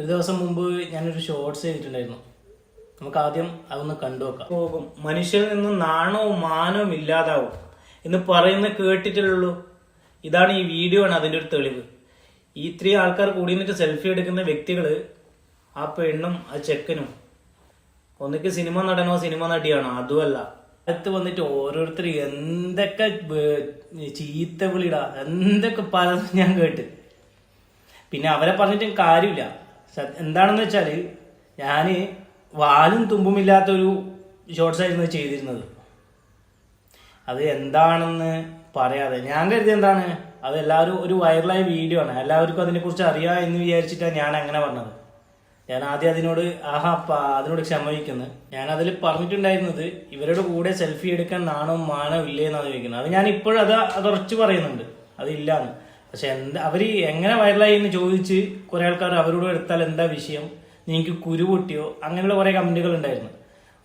ഒരു ദിവസം മുമ്പ് ഞാനൊരു ഷോർട്സ് ചെയ്തിട്ടുണ്ടായിരുന്നു. നമുക്ക് ആദ്യം അതൊന്ന് കണ്ടു നോക്കാം പോകും. മനുഷ്യരിൽ നിന്ന് നാണവും മാനവും ഇല്ലാതാവും എന്ന് പറയുന്ന കേട്ടിട്ടുള്ളൂ ഇതാണ് ഈ വീഡിയോ ആണ് അതിന്റെ ഒരു തെളിവ്. ഈ ഇത്രയും ആൾക്കാർ കൂടി നിന്നിട്ട് സെൽഫി എടുക്കുന്ന വ്യക്തികൾ ആ പെണ്ണും ആ ചെക്കനും ഒന്നിക്ക് സിനിമ നടനോ സിനിമ നടിയാണോ? അതുമല്ല. അടുത്ത് വന്നിട്ട് ഓരോരുത്തർ എന്തൊക്കെ ചീത്ത വിളിടാ എന്തൊക്കെ പല ഞാൻ കേട്ട്. പിന്നെ അവരെ പറഞ്ഞിട്ടും കാര്യമില്ല. എന്താണെന്ന് വെച്ചാൽ ഞാൻ വാലും തുമ്പുമില്ലാത്തൊരു ഷോർട്സ് ആയിരുന്നു ചെയ്തിരുന്നത്. അത് എന്താണെന്ന് പറയാതെ. ഞാൻ കരുതി എന്താണ്? അത് എല്ലാവരും ഒരു വൈറലായ വീഡിയോ ആണ്. എല്ലാവർക്കും അതിനെക്കുറിച്ച് അറിയാം എന്ന് വിചാരിച്ചിട്ടാണ് ഞാൻ അങ്ങനെ പറഞ്ഞത്. ഞാൻ ആദ്യം അതിനോട് ആഹാ അതിനോട് ക്ഷമിക്കുന്നു ഞാൻ അതിൽ പറഞ്ഞിട്ടുണ്ടായിരുന്നത് ഇവരുടെ കൂടെ സെൽഫി എടുക്കാൻ നാണോ മാനോ ഇല്ലേ എന്നാണ് ചോദിക്കുന്നത്. അത് ഞാൻ ഇപ്പോഴും അത് അത് ഉറച്ചു പറയുന്നുണ്ട്. അതില്ലാന്ന് പക്ഷെ എന്താ അവർ എങ്ങനെ വൈറലായി എന്ന് ചോദിച്ച് കുറെ ആൾക്കാർ അവരോട് എടുത്താൽ എന്താ വിഷയം? നിങ്ങൾക്ക് കുരു പൊട്ടിയോ? അങ്ങനെയുള്ള കുറെ കമന്റുകൾ ഉണ്ടായിരുന്നു.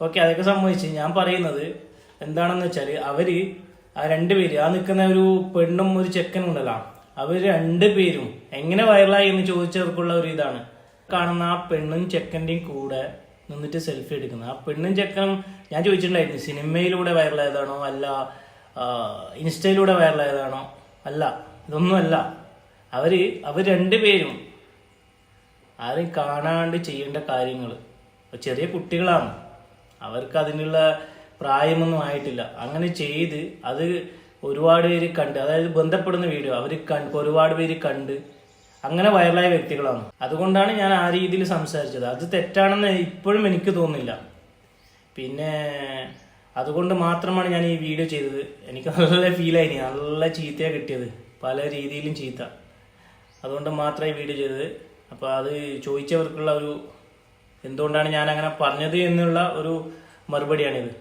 ഓക്കെ അതൊക്കെ സംഭവിച്ച് ഞാൻ പറയുന്നത് എന്താണെന്ന് വെച്ചാൽ അവർ ആ രണ്ടുപേര് ആ നിൽക്കുന്ന ഒരു പെണ്ണും ഒരു ചെക്കനും ഉണ്ടല്ലോ അവർ രണ്ട് പേരും എങ്ങനെ വൈറലായി എന്ന് ചോദിച്ചവർക്കുള്ള ഒരു ഇതാണ്. കാണുന്ന ആ പെണ്ണും ചെക്കന്റെയും കൂടെ നിന്നിട്ട് സെൽഫി എടുക്കുന്നത്. ആ പെണ്ണും ചെക്കനും ഞാൻ ചോദിച്ചിട്ടുണ്ടായിരുന്നു സിനിമയിലൂടെ വൈറലായതാണോ അല്ല ഇൻസ്റ്റയിലൂടെ വൈറലായതാണോ അല്ല. ഇതൊന്നുമല്ല. അവർ അവർ രണ്ടുപേരും ആരും കാണാണ്ട് ചെയ്യേണ്ട കാര്യങ്ങൾ ചെറിയ കുട്ടികളാണ്. അവർക്ക് അതിനുള്ള പ്രായമൊന്നും ആയിട്ടില്ല. അങ്ങനെ ചെയ്ത് അത് ഒരുപാട് പേര് കണ്ട് അതായത് ബന്ധപ്പെടുന്ന വീഡിയോ അവർ കണ്ട് ഒരുപാട് പേര് കണ്ട് അങ്ങനെ വൈറലായ വ്യക്തികളാണ്. അതുകൊണ്ടാണ് ഞാൻ ആ രീതിയിൽ സംസാരിച്ചത്. അത് തെറ്റാണെന്ന് ഇപ്പോഴും എനിക്ക് തോന്നുന്നില്ല. പിന്നെ അതുകൊണ്ട് മാത്രമാണ് ഞാൻ ഈ വീഡിയോ ചെയ്തത്. എനിക്ക് നല്ല ഫീലായി നല്ല ചീത്തയാണ് കിട്ടിയത്. പല രീതിയിലും ചീത്ത. അതുകൊണ്ട് മാത്രമേ വീഡിയോ ചെയ്തത്. അപ്പോൾ അത് ചോദിച്ചവർക്കുള്ള ഒരു എന്തുകൊണ്ടാണ് ഞാൻ അങ്ങനെ പറഞ്ഞത് എന്നുള്ള ഒരു മറുപടിയാണിത്.